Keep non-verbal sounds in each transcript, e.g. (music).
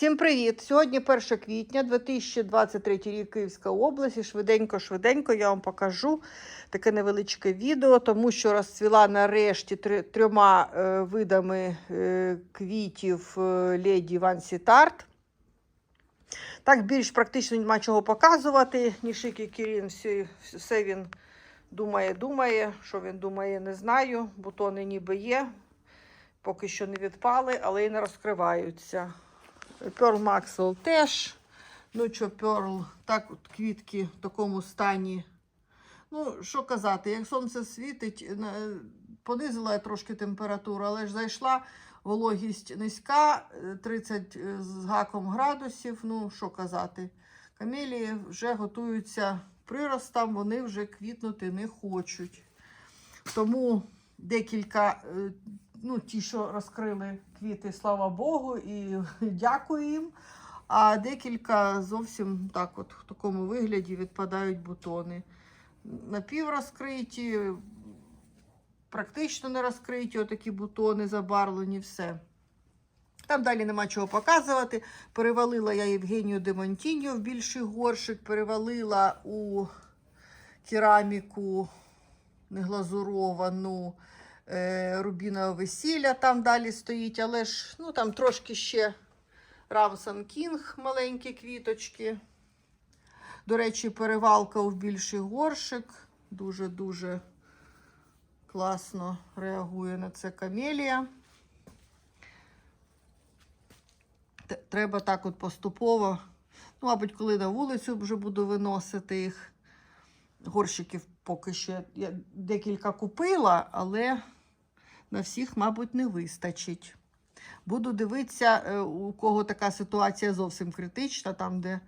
Всім привіт! Сьогодні 1 квітня 2023 рік Київська область. Швиденько-швиденько я вам покажу таке невеличке відео, тому що розцвіла нарешті трьома е, видами е, квітів е, леді Ван Сітарт. Так більш практично нема чого показувати. Нішик і Кірін все, все він думає, думає. Що він думає, не знаю. Бутони ніби є. Поки що не відпали, але і не розкриваються. Pearl Maxwell теж. Ну що, Pearl, так от квітки в такому стані. Ну, що казати, як сонце світить, понизила я трошки температуру, але ж зайшла вологість низька, е, 30 з гаком градусів. Ну, що казати, камелії вже готуються приростам, вони вже квітнути не хочуть. Тому декілька, е, ну, ті, що розкрили квіти, слава Богу, і (laughs) дякую їм. А декілька зовсім так, от в такому вигляді відпадають бутони. Напіврозкриті, практично не розкриті, отакі бутони забарвлені, все. Там далі нема чого показувати. Перевалила я Євгенію Демонтіньо в більший горшик, перевалила у кераміку неглазуровану рубінове весілля там далі стоїть, але ж ну, там трошки ще Рамсан Кінг, маленькі квіточки. До речі, перевалка в більший горшик. Дуже-дуже класно реагує на це камелія. Треба так от поступово. Ну, мабуть, коли на вулицю вже буду виносити їх. Горщиків поки що я декілька купила, але на всіх, мабуть, не вистачить. Буду дивитися, е, у кого така ситуація зовсім критична, там, де е,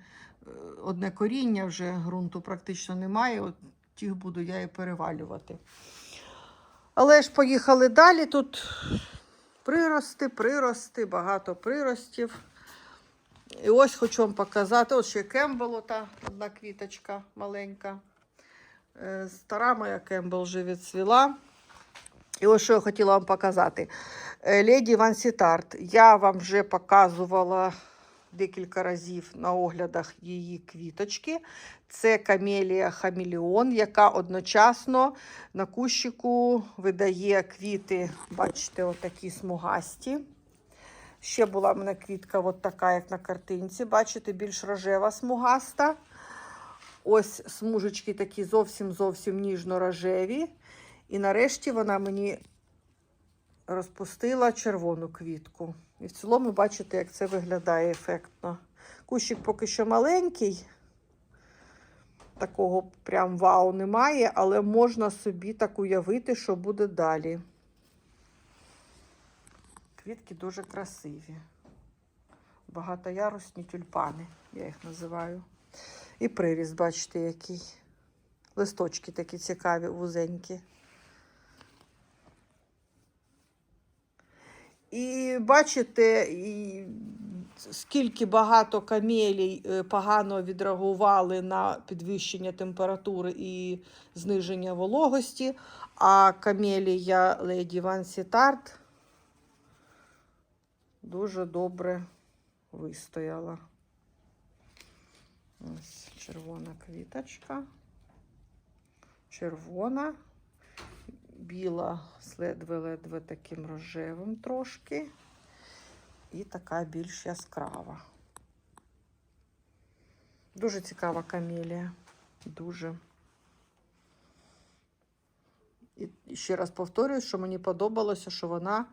одне коріння вже ґрунту практично немає. От тих буду я і перевалювати. Але ж поїхали далі. Тут прирости, прирости, багато приростів. І ось хочу вам показати. Ось ще Кембл, та одна квіточка маленька. Е, Стара моя Кембл вже відцвіла. І ось що я хотіла вам показати. Е, Леді Ван Сітарт. Я вам вже показувала декілька разів на оглядах її квіточки. Це камелія Хамелеон, яка одночасно на кущику видає квіти, бачите, отакі смугасті. Ще була в мене квітка от така, як на картинці. Бачите, більш рожева смугаста. Ось смужечки такі зовсім-зовсім ніжно-рожеві. І нарешті вона мені розпустила червону квітку. І в цілому бачите, як це виглядає ефектно. Кущик поки що маленький, такого прям вау немає, але можна собі так уявити, що буде далі. Квітки дуже красиві. Багатоярусні тюльпани, я їх називаю. І приріст, бачите, який. Листочки такі цікаві, вузенькі. І бачите, скільки багато камелій е, погано відреагували на підвищення температури і зниження вологості, а камелія Леді Ван Сітарт дуже добре вистояла. Ось червона квіточка. Червона, біла з ледве-ледве таким рожевим трошки. І така більш яскрава. Дуже цікава камелія. Дуже. І ще раз повторюю, що мені подобалося, що вона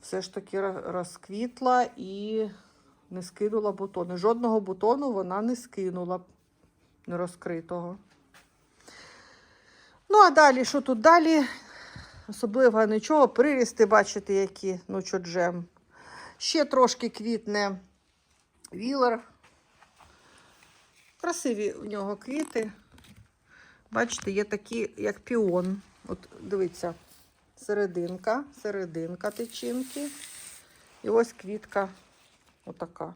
все ж таки розквітла і не скинула бутони. Жодного бутону вона не скинула не розкритого. Ну, а далі, що тут далі? Особливо нічого. Прирісти, бачите, які, ну, що джем. Ще трошки квітне вілер. Красиві у нього квіти. Бачите, є такі, як піон. От дивіться, серединка, серединка тичинки. І ось квітка отака.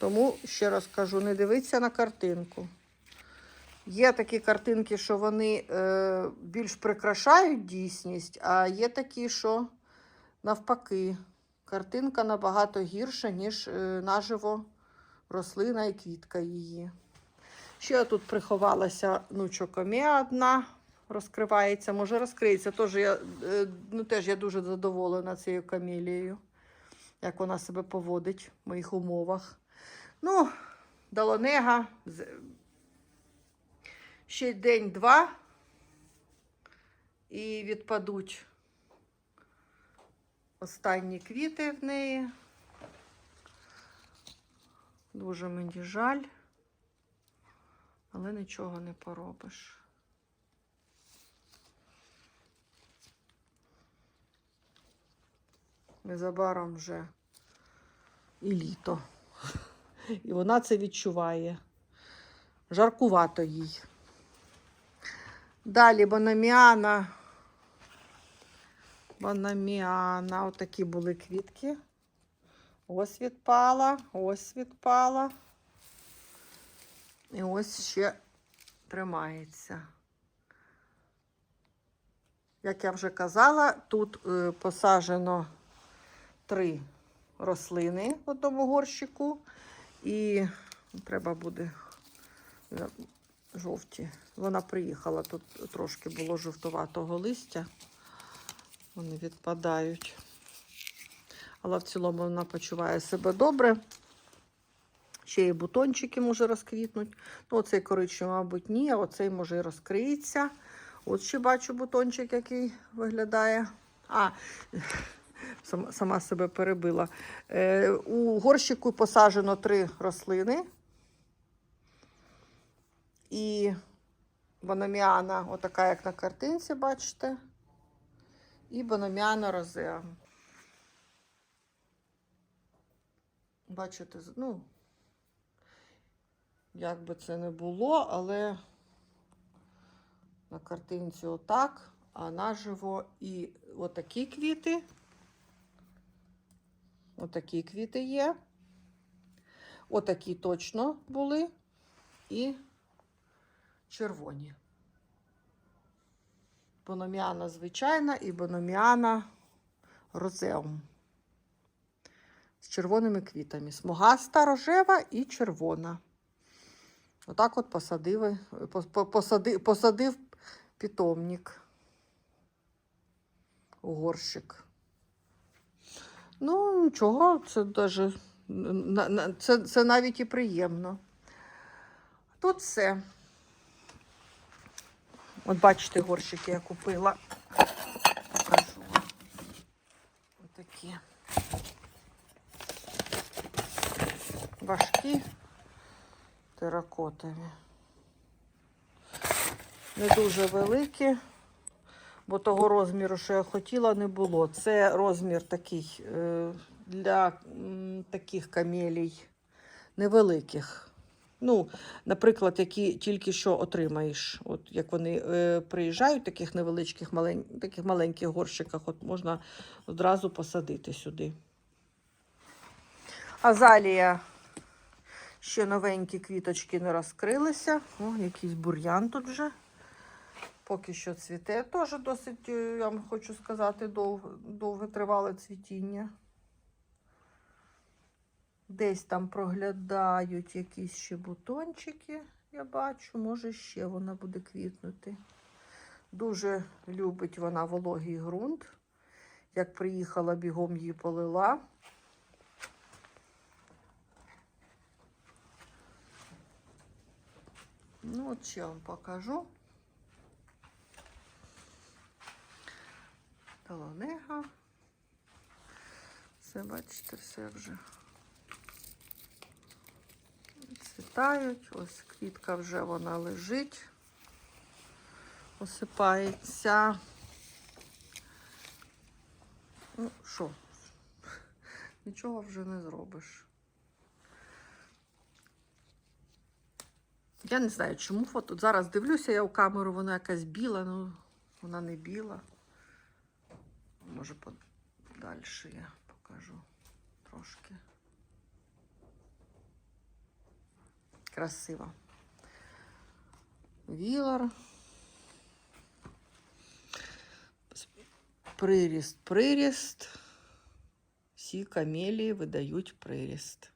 Тому ще раз кажу, не дивіться на картинку. Є такі картинки, що вони е, більш прикрашають дійсність, а є такі, що навпаки, картинка набагато гірша, ніж е, наживо рослина і квітка її. Ще тут приховалася нучокомія одна, розкривається, може розкриється. Тож я, е, ну, теж я дуже задоволена цією камелією, як вона себе поводить в моїх умовах. Ну, Далонега. з- Ще день-два і відпадуть останні квіти в неї. Дуже мені жаль, але нічого не поробиш. Незабаром вже і літо. І вона це відчуває. Жаркувато їй. Далі банаміана. Банаміана. Отакі були квітки. Ось відпала, ось відпала. І ось ще тримається. Як я вже казала, тут е, посаджено три рослини в одному горщику. І треба буде е, жовті. Вона приїхала, тут трошки було жовтуватого листя. Вони відпадають. Але в цілому вона почуває себе добре. Ще й бутончики може розквітнуть. Ну, оцей коричневий, мабуть, ні, а оцей може і розкриється. От ще бачу бутончик, який виглядає. А, сама, себе перебила. Е, у горщику посаджено три рослини. І банаміана, отака, як на картинці, бачите. І банаміана розеа. Бачите, ну, як би це не було, але на картинці отак, а наживо і отакі квіти. Отакі квіти є. Отакі точно були. І червоні. Бономіана звичайна і бономіана розеум. З червоними квітами. Смугаста рожева і червона. Отак от посадив, посадив, посадив питомник горщик. Ну, нічого, це даже, це, це навіть і приємно. Тут все. От бачите, горщики я купила. Покажу. Отакі. Важкі теракотові. Не дуже великі, бо того розміру, що я хотіла, не було. Це розмір такий е, для таких камелій невеликих. Ну, наприклад, які тільки що отримаєш. От як вони е, приїжджають в таких невеличких малень... таких маленьких горщиках, от можна одразу посадити сюди. Азалія ще новенькі квіточки не розкрилися. О, якийсь бур'ян тут вже. Поки що цвіте. Теж досить, е, я вам хочу сказати, довго, довго тривале цвітіння. Десь там проглядають якісь ще бутончики, я бачу, може ще вона буде квітнути. Дуже любить вона вологий ґрунт. Як приїхала, бігом її полила. Ну, от ще вам покажу. Таланега. Все, бачите, все вже цвітають. Ось квітка вже вона лежить, осипається. Ну, що, нічого вже не зробиш. Я не знаю, чому фото. Зараз дивлюся я у камеру, вона якась біла, ну вона не біла. Може, подальше я покажу трошки. Красиво. Вілар. Приріст, приріст. Всі камелії видають приріст.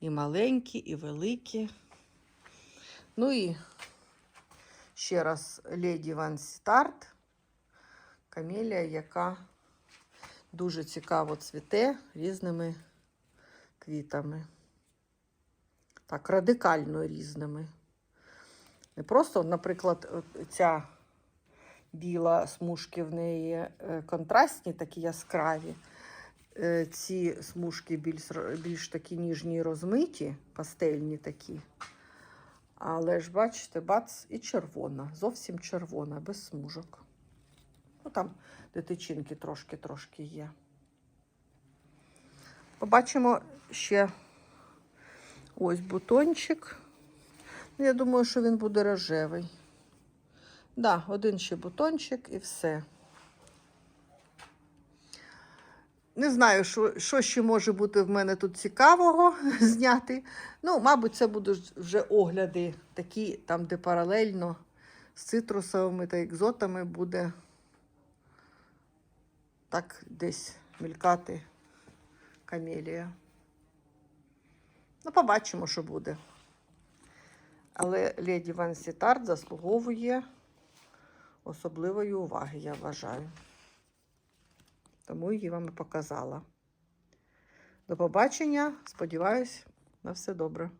І маленькі, і великі. Ну і ще раз Леді Ван Старт. Камелія, яка дуже цікаво цвіте різними квітами. Так, радикально різними. Не просто, наприклад, ця біла смужки в неї е, контрастні, такі яскраві. Е, Ці смужки більш, більш такі ніжні і розмиті, пастельні такі. Але ж, бачите, бац, і червона, зовсім червона, без смужок. Ну, там де тичинки трошки-трошки є. Побачимо ще ось бутончик. Ну, Я думаю, що він буде рожевий. Да, один ще бутончик і все. Не знаю, що, що ще може бути в мене тут цікавого (laughs) зняти. Ну, мабуть, це будуть вже огляди такі, там, де паралельно з цитрусовими та екзотами буде так десь мількати камелія. Ну, побачимо, що буде. Але леді Ван Сітард заслуговує особливої уваги, я вважаю. Тому її вам і показала. До побачення. Сподіваюсь, на все добре.